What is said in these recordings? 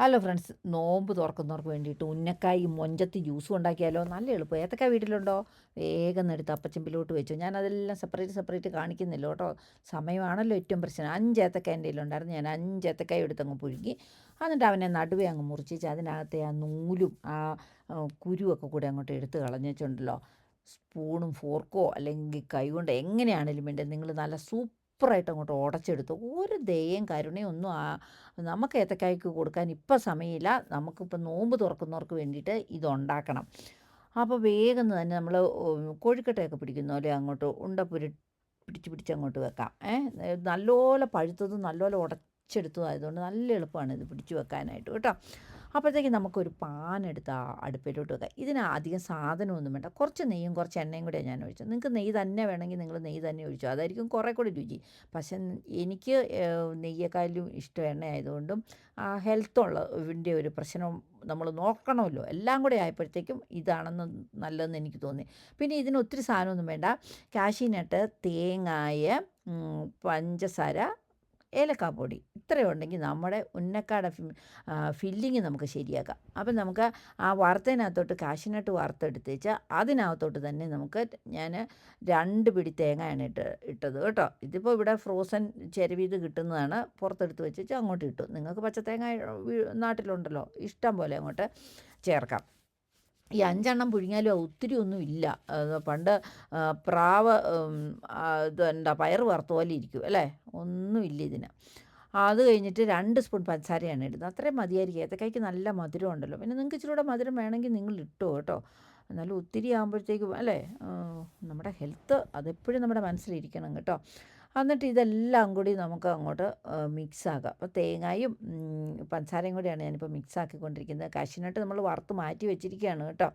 Hello friends നോമ്പ് തുറക്കുന്നവർക്ക് വേണ്ടിയിട്ട് ഉന്നക്കായി മൊഞ്ചത്തി ജ്യൂസും ഉണ്ടാക്കിയാലോ നല്ല എളുപ്പം. ഏത്തക്ക വീട്ടിലുണ്ടോ? വേഗം എടുത്ത് അപ്പച്ചമ്പിലോട്ട് വെച്ചു. ഞാൻ അതെല്ലാം സെപ്പറേറ്റ് സെപ്പറേറ്റ് കാണിക്കുന്നില്ല കേട്ടോ. സമയമാണല്ലോ ഏറ്റവും പ്രശ്നം. അഞ്ച് എന്റെ ഉണ്ടായിരുന്നു ഞാൻ അഞ്ച് ഏത്തക്കായ എടുത്തങ്ങ് പുഴുങ്ങി. എന്നിട്ട് അവനെ നടുവേ അങ്ങ് മുറിച്ചിച്ച് അതിനകത്തെ ആ നൂലും ആ കുരുവൊക്കെ കൂടെ അങ്ങോട്ട് എടുത്ത് കളഞ്ഞിട്ടുണ്ടല്ലോ. സ്പൂണും ഫോർക്കോ അല്ലെങ്കിൽ കൈ കൊണ്ട് എങ്ങനെയാണെങ്കിലും വേണ്ടത്. നിങ്ങൾ നല്ല സൂപ്പറായിട്ട് അങ്ങോട്ട് ഉടച്ചെടുത്തു. ഒരു ദയയും കരുണയും ഒന്നും നമുക്ക് ഏത്തക്കായ്ക്ക് കൊടുക്കാൻ ഇപ്പം സമയമില്ല. നമുക്കിപ്പോൾ നോമ്പ് തുറക്കുന്നവർക്ക് വേണ്ടിയിട്ട് ഇതുണ്ടാക്കണം. അപ്പോൾ വേഗം തന്നെ നമ്മൾ കോഴിക്കട്ടയൊക്കെ പിടിക്കുന്ന പോലെ അങ്ങോട്ട് ഉണ്ട പുരി പിടിച്ച് പിടിച്ച് അങ്ങോട്ട് വെക്കാം. ഏ നല്ലപോലെ പഴുത്തതും നല്ലപോലെ ഉടച്ചെടുത്തതും ആയതുകൊണ്ട് നല്ല എളുപ്പമാണ് ഇത് പിടിച്ചു വെക്കാനായിട്ട് കേട്ടോ. അപ്പോഴത്തേക്ക് നമുക്കൊരു പാൻ എടുത്ത് അടുപ്പിലോട്ട് വെക്കാം. ഇതിന് അധികം സാധനമൊന്നും വേണ്ട. കുറച്ച് നെയ്യും കുറച്ച് എണ്ണയും കൂടെ ഞാൻ ഒഴിച്ചത്. നിങ്ങൾക്ക് നെയ്യ് തന്നെ വേണമെങ്കിൽ നിങ്ങൾ നെയ്യ് തന്നെ ഒഴിച്ചു? അതായിരിക്കും കുറേ കൂടി രുചി. പക്ഷെ എനിക്ക് നെയ്യേക്കാളും ഇഷ്ടം എണ്ണ ആയതുകൊണ്ടും ആ ഹെൽത്തുള്ള ഇതിന്റെ ഒരു പ്രശ്നം നമ്മൾ നോക്കണമല്ലോ. എല്ലാം കൂടെ ആയപ്പോഴത്തേക്കും ഇതാണെന്ന് നല്ലതെന്ന് എനിക്ക് തോന്നി. പിന്നെ ഇതിന് ഒത്തിരി സാധനമൊന്നും വേണ്ട. കാശിനട്ട് തേങ്ങായ പഞ്ചസാര ഏലക്കാപ്പൊടി ഇത്രയും ഉണ്ടെങ്കിൽ നമ്മുടെ ഉന്നക്കാട ഫില്ലിങ് നമുക്ക് ശരിയാക്കാം. അപ്പം നമുക്ക് ആ വറുത്തതിനകത്തോട്ട് കാശിനട്ട് വറുത്തെടുത്ത് വെച്ചാൽ അതിനകത്തോട്ട് തന്നെ നമുക്ക് ഞാൻ രണ്ട് പിടി തേങ്ങയാണ് ഇട്ട് ഇട്ടത് കേട്ടോ. ഇതിപ്പോൾ ഇവിടെ ഫ്രോസൺ ചെരുവീത് കിട്ടുന്നതാണ്. പുറത്തെടുത്ത് വെച്ചിട്ട് അങ്ങോട്ട് ഇട്ടു. നിങ്ങൾക്ക് പച്ച തേങ്ങ നാട്ടിലുണ്ടല്ലോ. ഇഷ്ടം പോലെ അങ്ങോട്ട് ചേർക്കാം. ഈ അഞ്ചെണ്ണം പുഴുങ്ങിയാലും ഒത്തിരി ഒന്നും ഇല്ല. പണ്ട് പ്രാവ് എന്താ പയർ വറുത്ത പോലെ ഇരിക്കും അല്ലേ? ഒന്നുമില്ല ഇതിന്. അത് കഴിഞ്ഞിട്ട് രണ്ട് സ്പൂൺ പഞ്ചസാരയാണ് ഇടുന്നത്. അത്രയും മതിയായിരിക്കും. ഏത്തക്കായ്ക്ക് നല്ല മധുരം ഉണ്ടല്ലോ. പിന്നെ നിങ്ങൾക്ക് ഇച്ചിരി കൂടെ മധുരം വേണമെങ്കിൽ നിങ്ങൾ ഇട്ടോ കേട്ടോ. എന്നാലും ഒത്തിരി ആകുമ്പോഴത്തേക്കും അല്ലേ? നമ്മുടെ ഹെൽത്ത് അതെപ്പോഴും നമ്മുടെ മനസ്സിലിരിക്കണം കേട്ടോ. എന്നിട്ട് ഇതെല്ലാം കൂടി നമുക്ക് അങ്ങോട്ട് മിക്സ് ആക്കാം. അപ്പോൾ തേങ്ങയും പഞ്ചസാരയും കൂടിയാണ് ഞാനിപ്പോൾ മിക്സ് ആക്കിക്കൊണ്ടിരിക്കുന്നത്. കാശിനട്ട് നമ്മൾ വറുത്ത് മാറ്റി വെച്ചിരിക്കുകയാണ് കേട്ടോ.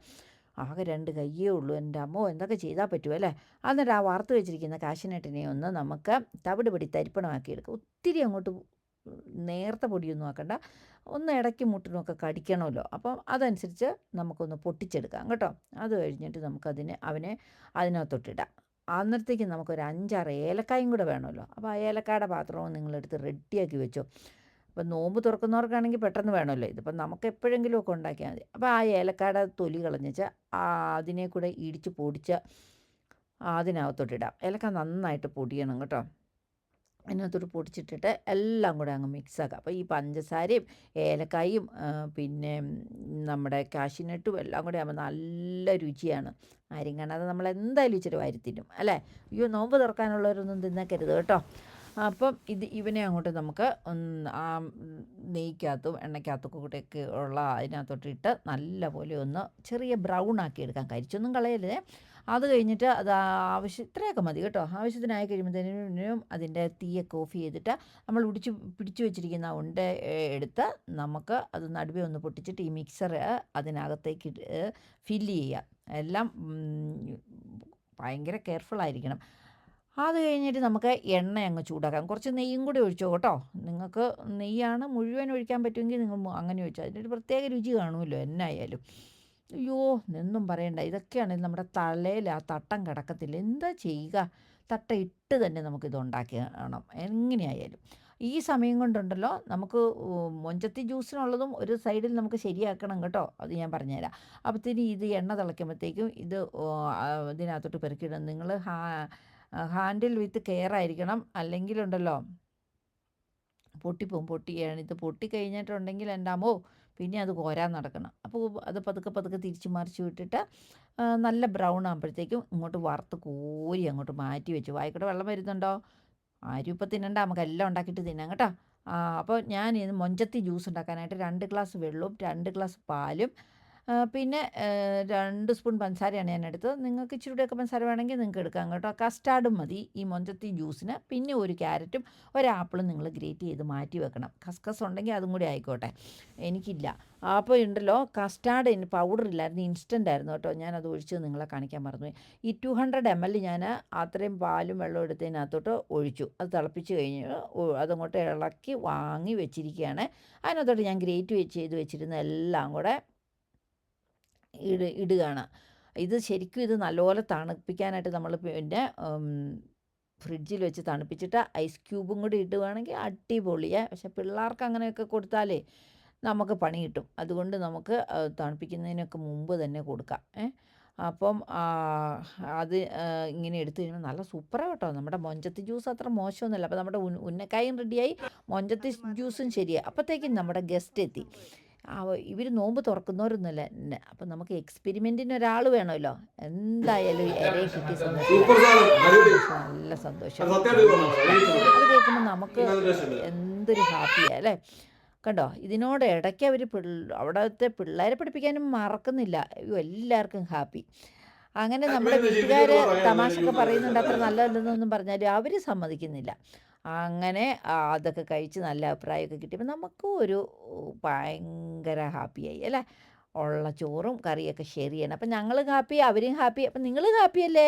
ആകെ രണ്ട് കയ്യേ ഉള്ളൂ. എന്റെ അമ്മോ എന്തൊക്കെ ചെയ്താൽ പറ്റുമല്ലേ എന്നിട്ട് ആ വാർത്ത് വെച്ചിരിക്കുന്ന കാശിനെട്ടിനെ ഒന്ന് നമുക്ക് തവിട് പിടി തരിപ്പണമാക്കി എടുക്കുക ഒത്തിരി അങ്ങോട്ട് നേർത്ത പൊടിയൊന്നും ആക്കണ്ട. ഒന്ന് ഇടയ്ക്ക് മുട്ടിനൊക്കെ കടിക്കണമല്ലോ. അപ്പം അതനുസരിച്ച് നമുക്കൊന്ന് പൊട്ടിച്ചെടുക്കാം കേട്ടോ. അത് കഴിഞ്ഞിട്ട് നമുക്കതിന് അവനെ അതിനകത്തൊട്ടിടാം. അന്നേരത്തേക്ക് നമുക്കൊരു അഞ്ചാറ് ഏലക്കായും കൂടെ വേണമല്ലോ. അപ്പോൾ ആ ഏലക്കായുടെ പാത്രവും നിങ്ങളെടുത്ത് റെഡിയാക്കി വെച്ചോ. അപ്പം നോമ്പ് തുറക്കുന്നവർക്കാണെങ്കിൽ പെട്ടെന്ന് വേണമല്ലോ. ഇതിപ്പം നമുക്ക് എപ്പോഴെങ്കിലും ഒക്കെ ഉണ്ടാക്കിയാൽ മതി. അപ്പോൾ ആ ഏലക്കാട തൊലി കളഞ്ഞിച്ച് അതിനെ കൂടെ ഇടിച്ച് പൊടിച്ച് അതിനകത്തോട്ടിടാം ഏലക്ക നന്നായിട്ട് പൊടിയണം കേട്ടോ. അതിനകത്തോട്ട് പൊടിച്ചിട്ടിട്ട് എല്ലാം കൂടെ അങ്ങ് മിക്സ് ആക്കുക അപ്പോൾ ഈ പഞ്ചസാരയും ഏലക്കായും പിന്നെ നമ്മുടെ കാശിനട്ടും എല്ലാം കൂടെ ആകുമ്പോൾ നല്ല രുചിയാണ്. ആരും കാണാതെ നമ്മൾ എന്തായാലും ഇച്ചിരി വാരി തിന്നും അല്ലേ? അയ്യോ നോമ്പ് തുറക്കാനുള്ളവരൊന്നും തിന്നേക്കരുത് കേട്ടോ. അപ്പം ഇത് ഇവനെ അങ്ങോട്ട് നമുക്ക് ആ നെയ്ക്കകത്തും എണ്ണയ്ക്കകത്തും കൂടെയൊക്കെ ഉള്ള അതിനകത്തോട്ടിട്ട് നല്ല നല്ലപോലെ ഒന്ന് ചെറിയ ബ്രൗൺ ആക്കി എടുക്കാം കരിച്ചൊന്നും കളയരുതേ അത് കഴിഞ്ഞിട്ട് അത് ആവശ്യം ഇത്രയൊക്കെ മതി കേട്ടോ. ആവശ്യത്തിനായി കഴിയുമ്പോഴത്തേനും അതിന്റെ തീയൊക്കെ ഓഫ് ചെയ്തിട്ട് നമ്മൾ ഉടിച്ച് പിടിച്ചു വെച്ചിരിക്കുന്ന ഉണ്ട എടുത്ത് നമുക്ക് അത് നടുവേ ഒന്ന് പൊട്ടിച്ചിട്ട് ഈ മിക്സർ അതിനകത്തേക്ക് ഫില്ല് ചെയ്യുക. എല്ലാം ഭയങ്കര കെയർഫുൾ ആയിരിക്കണം. അത് കഴിഞ്ഞിട്ട് നമുക്ക് എണ്ണ അങ്ങ് ചൂടാക്കാം. കുറച്ച് നെയ്യും കൂടി ഒഴിച്ചോ കേട്ടോ. നിങ്ങൾക്ക് നെയ്യാണ് മുഴുവൻ ഒഴിക്കാൻ പറ്റുമെങ്കിൽ നിങ്ങൾ അങ്ങനെ ഒഴിച്ചോ അതിന്റെ പ്രത്യേക രുചി കാണുമല്ലോ എന്നായാലും. അയ്യോ എന്നും പറയണ്ട. ഇതൊക്കെയാണ് നമ്മുടെ തലയിൽ ആ തട്ടം കിടക്കത്തില്ല. എന്താ ചെയ്യുക? തട്ട ഇട്ട് തന്നെ നമുക്കിത് ഉണ്ടാക്കി കാണാം. എങ്ങനെയായാലും. ഈ സമയം കൊണ്ടുണ്ടല്ലോ നമുക്ക് മൊഞ്ചത്തി ജ്യൂസിനുള്ളതും ഒരു സൈഡിൽ നമുക്ക് ശരിയാക്കണം കേട്ടോ. അത് ഞാൻ പറഞ്ഞുതരാം. അപ്പോഴത്തേന് ഇത് എണ്ണ തിളയ്ക്കുമ്പോഴത്തേക്കും ഇത് ഇതിനകത്തോട്ട് പെറുക്കിയിടും. നിങ്ങൾ ഹാ ഹാൻഡിൽ വിത്ത് കെയർ ആയിരിക്കണം. അല്ലെങ്കിലുണ്ടല്ലോ പൊട്ടിപ്പോവും. പൊട്ടിയാണ്. ഇത് പൊട്ടിക്കഴിഞ്ഞിട്ടുണ്ടെങ്കിൽ എന്റെ അമ്മോ പിന്നെ അത് കോരാൻ നടക്കണം. അപ്പോൾ അത് പതുക്കെ പതുക്കെ തിരിച്ച് മറിച്ച് വിട്ടിട്ട് നല്ല ബ്രൗൺ ആകുമ്പോഴത്തേക്കും ഇങ്ങോട്ട് വറുത്ത് കോരി അങ്ങോട്ട് മാറ്റി വെച്ചു. വായിക്കോട്ടെ വെള്ളം വരുന്നുണ്ടോ? ആരും ഇപ്പോൾ തിന്നണ്ട. നമുക്ക് എല്ലാം ഉണ്ടാക്കിയിട്ട് തിന്നാം കേട്ടോ. അപ്പോൾ ഞാൻ ഇത് മൊഞ്ചത്തി ജ്യൂസ് ഉണ്ടാക്കാനായിട്ട് രണ്ട് ഗ്ലാസ് വെള്ളവും രണ്ട് ഗ്ലാസ് പാലും പിന്നെ രണ്ട് സ്പൂൺ പഞ്ചസാരയാണ് ഞാൻ എടുത്തത്. നിങ്ങൾക്ക് ഇച്ചിരി കൂടെയൊക്കെ പഞ്ചസാര വേണമെങ്കിൽ നിങ്ങൾക്ക് എടുക്കാം കേട്ടോ. കസ്റ്റാർഡും മതി ഈ മൊഞ്ചത്തി ജ്യൂസിന്. പിന്നെ ഒരു ക്യാരറ്റും ഒരു ആപ്പിളും നിങ്ങൾ ഗ്രേറ്റ് ചെയ്ത് മാറ്റി വെക്കണം. കസ്കസ് ഉണ്ടെങ്കിൽ അതും കൂടി ആയിക്കോട്ടെ. എനിക്കില്ല. അപ്പോൾ ഉണ്ടല്ലോ കസ്റ്റാർഡ് പൗഡർ ഇല്ലായിരുന്നു ഇൻസ്റ്റന്റ് ആയിരുന്നു കേട്ടോ. ഞാനത് ഒഴിച്ച് നിങ്ങളെ കാണിക്കാൻ മറന്നു ഈ ടു ഹൺഡ്രഡ് എം എൽ ഞാൻ അത്രയും പാലും വെള്ളം എടുത്തതിനകത്തോട്ട് ഒഴിച്ചു. അത് തിളപ്പിച്ച് കഴിഞ്ഞ് അതങ്ങോട്ട് ഇളക്കി വാങ്ങി വെച്ചിരിക്കുകയാണ്. അതിനകത്തോട്ട് ഞാൻ ഗ്രേറ്റ് ചെയ്ത് വെച്ചിരുന്ന എല്ലാം കൂടെ ഇട ഇടുകയാണ്. ഇത് ശരിക്കും ഇത് നല്ലപോലെ തണുപ്പിക്കാനായിട്ട് നമ്മൾ പിന്നെ ഫ്രിഡ്ജിൽ വെച്ച് തണുപ്പിച്ചിട്ട് ഐസ് ക്യൂബും കൂടി ഇടുകയാണെങ്കിൽ അടിപൊളിയാണ് പക്ഷെ പിള്ളേർക്ക് അങ്ങനെയൊക്കെ കൊടുത്താലേ നമുക്ക് പണി കിട്ടും. അതുകൊണ്ട് നമുക്ക് തണുപ്പിക്കുന്നതിനൊക്കെ മുമ്പ് തന്നെ കൊടുക്കാം. ഏ? അപ്പം അത് ഇങ്ങനെ എടുത്തു കഴിഞ്ഞാൽ നല്ല സൂപ്പറാണ് കേട്ടോ. നമ്മുടെ മൊഞ്ചത്തി ജ്യൂസ് അത്ര മോശമൊന്നുമില്ല. അപ്പോൾ നമ്മുടെ ഉന്നക്കായും റെഡിയായി മൊഞ്ചത്തി ജ്യൂസും ശരിയായി അപ്പോഴത്തേക്കും നമ്മുടെ ഗസ്റ്റ് എത്തി. ഇവർ നോമ്പ് തുറക്കുന്നവരൊന്നുമല്ല. എന്നെ അപ്പം നമുക്ക് എക്സ്പെരിമെന്റിന് ഒരാൾ വേണമല്ലോ. എന്തായാലും ഇരയെ കിട്ടി സന്തോഷം. നല്ല സന്തോഷം. അത് കേൾക്കുമ്പോൾ നമുക്ക് എന്തൊരു ഹാപ്പിയാണ് അല്ലേ? കണ്ടോ? ഇതിനോട് ഇടയ്ക്ക് അവർ അവിടത്തെ പിള്ളേരെ പഠിപ്പിക്കാനും മറക്കുന്നില്ല. അയ്യോ എല്ലാവർക്കും ഹാപ്പി അങ്ങനെ നമ്മുടെ വീട്ടുകാർ തമാശ ഒക്കെ പറയുന്നുണ്ട്. അത്ര നല്ലതല്ലെന്നൊന്നും പറഞ്ഞാലും അവർ സമ്മതിക്കുന്നില്ല. അങ്ങനെ അതൊക്കെ കഴിച്ച് നല്ല അഭിപ്രായമൊക്കെ കിട്ടിയപ്പോൾ നമുക്കും ഒരു ഭയങ്കര ഹാപ്പിയായി അല്ലേ? ഉള്ള ചോറും കറിയൊക്കെ ഷെയർ ചെയ്യണം അപ്പം ഞങ്ങൾ ഹാപ്പി അവരും ഹാപ്പി അപ്പം നിങ്ങൾ ഹാപ്പിയല്ലേ